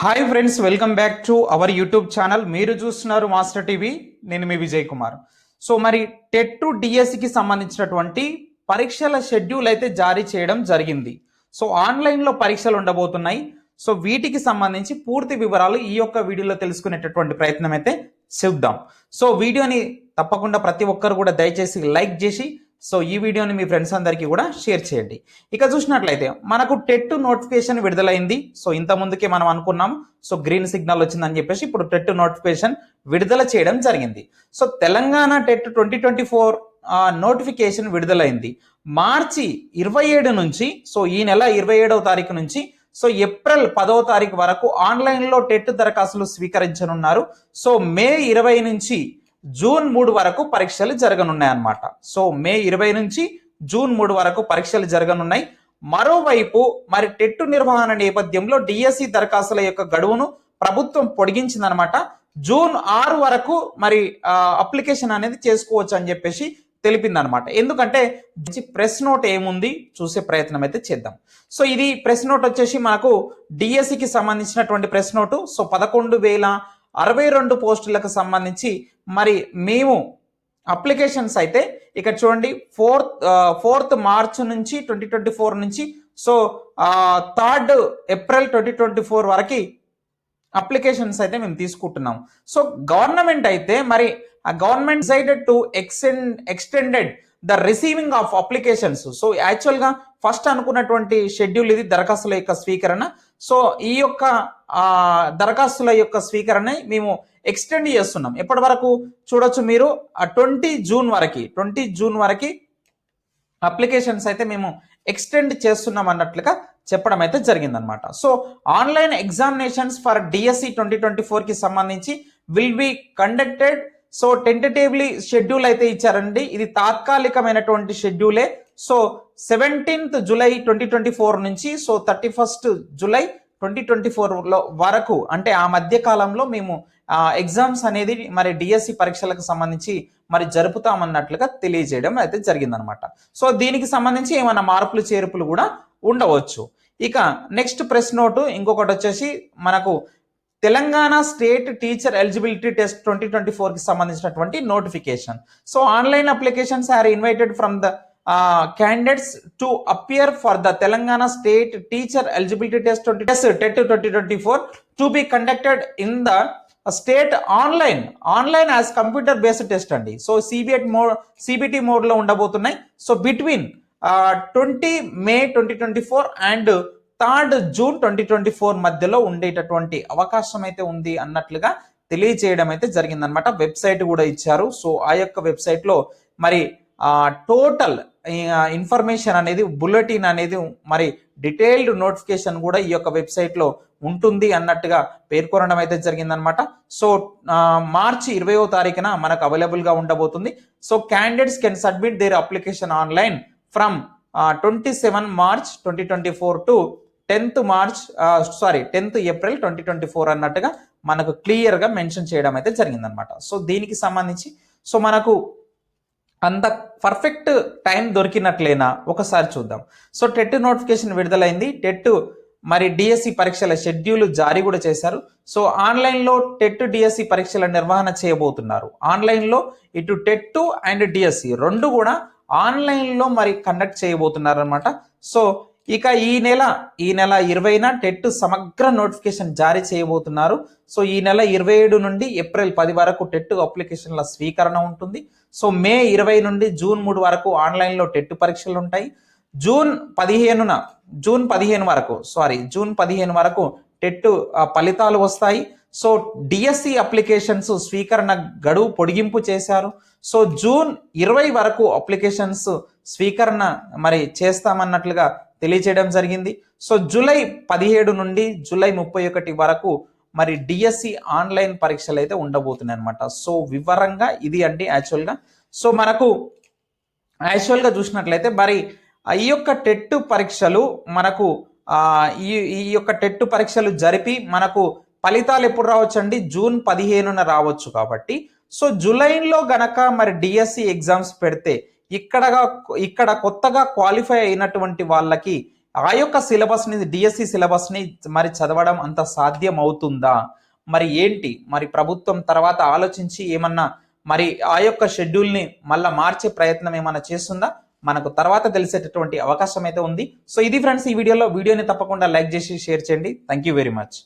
Hi friends welcome back to our YouTube channel మీరు చూస్తున్నారు master TV నేను మీ విజయ్ కుమార్ సో మరి టెట్ టు డిఎస్సికి సంబంధించినటువంటి పరీక్షల షెడ్యూల్ అయితే జారీ చేయడం జరిగింది. సో ఆన్లైన్లో పరీక్షలు ఉండబోతున్నాయి. సో వీటికి సంబంధించి పూర్తి వివరాలు ఈ యొక్క వీడియోలో తెలుసుకునేటటువంటి ప్రయత్నం అయితే చూద్దాం. సో వీడియోని తప్పకుండా ప్రతి ఒక్కరు కూడా దయచేసి లైక్ చేసి సో ఈ వీడియోని మీ ఫ్రెండ్స్ అందరికీ కూడా షేర్ చేయండి. ఇక చూసినట్లయితే మనకు టెట్ నోటిఫికేషన్ విడుదలైంది. సో ఇంత ముందుకే మనం అనుకున్నాం. సో గ్రీన్ సిగ్నల్ వచ్చిందని చెప్పేసి ఇప్పుడు టెట్ నోటిఫికేషన్ విడుదల చేయడం జరిగింది. So Telangana TET twenty twenty four notification విడుదలైంది. మార్చి ఇరవై ఏడు నుంచి సో ఈ నెల ఇరవై ఏడవ తారీఖు నుంచి సో ఏప్రిల్ పదవ తారీఖు వరకు ఆన్లైన్లో టెట్ దరఖాస్తులు స్వీకరించనున్నారు. సో మే ఇరవై నుంచి జూన్ మూడు వరకు పరీక్షలు జరగనున్నాయి అన్నమాట సో మే ఇరవై నుంచి జూన్ మూడు వరకు పరీక్షలు జరగనున్నాయి. మరోవైపు మరి టెట్టు నిర్వహణ నేపథ్యంలో డిఎస్సి దరఖాస్తుల యొక్క గడువును ప్రభుత్వం పొడిగించిందనమాట జూన్ ఆరు వరకు మరి అప్లికేషన్ అనేది చేసుకోవచ్చు అని చెప్పేసి తెలిపిందనమాట ఎందుకంటే ప్రెస్ నోట్ ఏముంది చూసే ప్రయత్నం అయితే చేద్దాం. సో ఇది ప్రెస్ నోట్ వచ్చేసి మనకు డిఎస్సికి సంబంధించినటువంటి ప్రెస్ నోటు. సో పదకొండు వేల అరవై రెండు పోస్టులకు సంబంధించి మరి మేము అప్లికేషన్స్ అయితే ఇక్కడ చూడండి ఫోర్త్ ఫోర్త్ మార్చ్ నుంచి ట్వంటీ ట్వంటీ ఫోర్ నుంచి so third April twenty twenty four వరకు అప్లికేషన్స్ అయితే మేము తీసుకుంటున్నాం. సో గవర్నమెంట్ అయితే మరి ఆ government decided to extend extended the receiving of applications. So యాక్చువల్గా ఫస్ట్ అనుకున్నటువంటి షెడ్యూల్ ఇది దరఖాస్తుల యొక్క స్వీకరణ. సో ఈ యొక్క దరఖాస్తుల యొక్క స్వీకరణ మేము ఎక్స్టెండ్ చేస్తున్నాం. ఎప్పటి వరకు చూడొచ్చు మీరు? ట్వంటీ జూన్ వరకు ట్వంటీ జూన్ వరకు అప్లికేషన్స్ అయితే మేము ఎక్స్టెండ్ చేస్తున్నాం అన్నట్లుగా చెప్పడం అయితే జరిగిందనమాట so online examinations for DSC twenty twenty ఫోర్కి సంబంధించి will be conducted so tentatively schedule అయితే ఇచ్చారండి. ఇది తాత్కాలికమైనటువంటి షెడ్యూలే so seventeenth July twenty twenty four నుంచి so thirty first July twenty twenty ఫోర్లో వరకు అంటే ఆ మధ్య కాలంలో మేము ఎగ్జామ్స్ అనేది మరి డిఎస్సి పరీక్షలకు సంబంధించి మరి జరుపుతామన్నట్లుగా తెలియజేయడం అయితే జరిగిందనమాట సో దీనికి సంబంధించి ఏమైనా మార్పులు చేర్పులు కూడా ఉండవచ్చు. ఇక నెక్స్ట్ ప్రెస్ నోటు ఇంకొకటి వచ్చేసి మనకు Telangana state teacher eligibility test twenty twenty ఫోర్కి సంబంధించినటువంటి notification so online applications are invited from the candidates to appear for the Telangana state teacher eligibility test twenty test TET twenty twenty four to be conducted in the state online online as computer based test అండి so సిబిఎట్ mode CBT మోడ్లో ఉండబోతున్నాయి. So between twenty May twenty twenty four and third June twenty twenty four మధ్యలో ఉండేటటువంటి అవకాశం అయితే ఉంది అన్నట్లుగా తెలియజేయడం అయితే జరిగిందనమాట వెబ్సైట్ కూడా ఇచ్చారు. సో ఆ యొక్క వెబ్సైట్లో మరి టోటల్ ఇన్ఫర్మేషన్ అనేది బులెటిన్ అనేది మరి డీటెయిల్డ్ నోటిఫికేషన్ కూడా ఈ యొక్క వెబ్సైట్లో ఉంటుంది అన్నట్టుగా పేర్కొనడం అయితే జరిగిందనమాట సో మార్చి ఇరవయో తారీఖున మనకు అవైలబుల్గా ఉండబోతుంది. So candidates can submit their application online from twenty seven March twenty twenty four to tenth March sorry tenth April twenty twenty four అన్నట్టుగా మనకు క్లియర్గా మెన్షన్ చేయడం అయితే జరిగిందనమాట సో దీనికి సంబంధించి సో మనకు అంత పర్ఫెక్ట్ టైం దొరికినట్లేనా? ఒకసారి చూద్దాం. సో టెట్ నోటిఫికేషన్ విడుదలైంది. టెట్ మరి డిఎస్సి పరీక్షల షెడ్యూల్ జారీ కూడా చేశారు. సో ఆన్లైన్లో టెట్ డిఎస్సి పరీక్షల నిర్వహణ చేయబోతున్నారు. ఆన్లైన్లో ఇటు టెట్ అండ్ డిఎస్సి రెండు కూడా ఆన్లైన్లో మరి కండక్ట్ చేయబోతున్నారు అనమాట సో ఇక ఈ నెల ఈ నెల ఇరవైన టెట్ సమగ్ర నోటిఫికేషన్ జారీ చేయబోతున్నారు. సో ఈ నెల ఇరవై ఏడు నుండి ఏప్రిల్ పది వరకు టెట్ అప్లికేషన్ల స్వీకరణ ఉంటుంది. సో మే ఇరవై నుండి జూన్ మూడు వరకు ఆన్లైన్లో టెట్ పరీక్షలు ఉంటాయి. జూన్ పదిహేనున జూన్ పదిహేను వరకు సారీ జూన్ పదిహేను వరకు టెట్ ఫలితాలు వస్తాయి. సో డిఎస్సి అప్లికేషన్స్ స్వీకరణ గడువు పొడిగింపు చేశారు. సో జూన్ ఇరవై వరకు అప్లికేషన్స్ స్వీకరణ మరి చేస్తామన్నట్లుగా తెలియచేయడం జరిగింది. సో జూలై పదిహేడు నుండి జూలై ముప్పై ఒకటి వరకు మరి డిఎస్సి ఆన్లైన్ పరీక్షలు అయితే ఉండబోతున్నాయి అనమాట సో వివరంగా ఇది అండి యాక్చువల్గా. సో మనకు యాక్చువల్గా చూసినట్లయితే మరి ఈ యొక్క టెట్ పరీక్షలు మనకు ఈ ఈ యొక్క టెట్ పరీక్షలు జరిపి మనకు ఫలితాలు ఎప్పుడు రావచ్చండి? జూన్ పదిహేనున రావచ్చు కాబట్టి. సో జూలైలో గనక మరి డిఎస్సి ఎగ్జామ్స్ పెడితే ఇక్కడగా ఇక్కడ కొత్తగా క్వాలిఫై అయినటువంటి వాళ్ళకి ఆ యొక్క సిలబస్ని డిఎస్సి సిలబస్ని మరి చదవడం అంత సాధ్యం అవుతుందా మరి ఏంటి? మరి ప్రభుత్వం తర్వాత ఆలోచించి ఏమన్నా మరి ఆ యొక్క షెడ్యూల్ని మళ్ళీ మార్చే ప్రయత్నం ఏమన్నా చేస్తుందా? మనకు తర్వాత తెలిసేటటువంటి అవకాశం అయితే ఉంది. సో ఇది ఫ్రెండ్స్ ఈ వీడియోలో. వీడియోని తప్పకుండా లైక్ చేసి షేర్ చేయండి. Thank you very much